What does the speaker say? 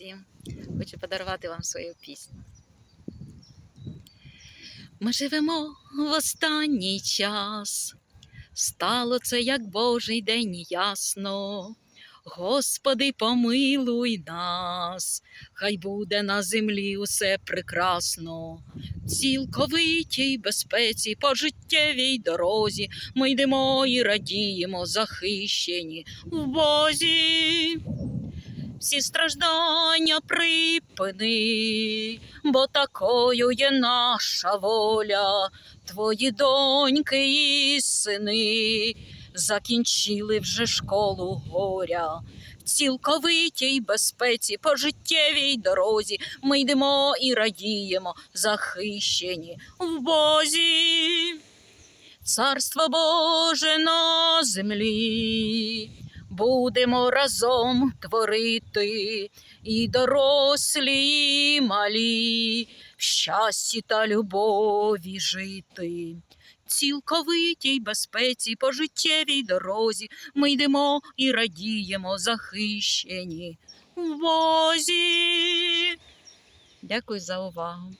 всім. Хочу подарувати вам свою пісню. Ми живемо в останній час. Стало це як Божий день ясно. Господи, помилуй нас, хай буде на землі усе прекрасно. В Цілковитій безпеці по життєвій дорозі ми йдемо і радіємо, захищені в Бозі. Всі страждання припини, бо такою є наша воля. Твої доньки і сини закінчили вже школу горя. В цілковитій безпеці по життєвій дорозі ми йдемо і радіємо, захищені в Бозі. Царство Боже на землі, будемо разом творити і дорослі, і малі, в щасті та любові жити. Цілковитій безпеці по життєвій дорозі ми йдемо і радіємо, захищені в Бозі. Дякую за увагу.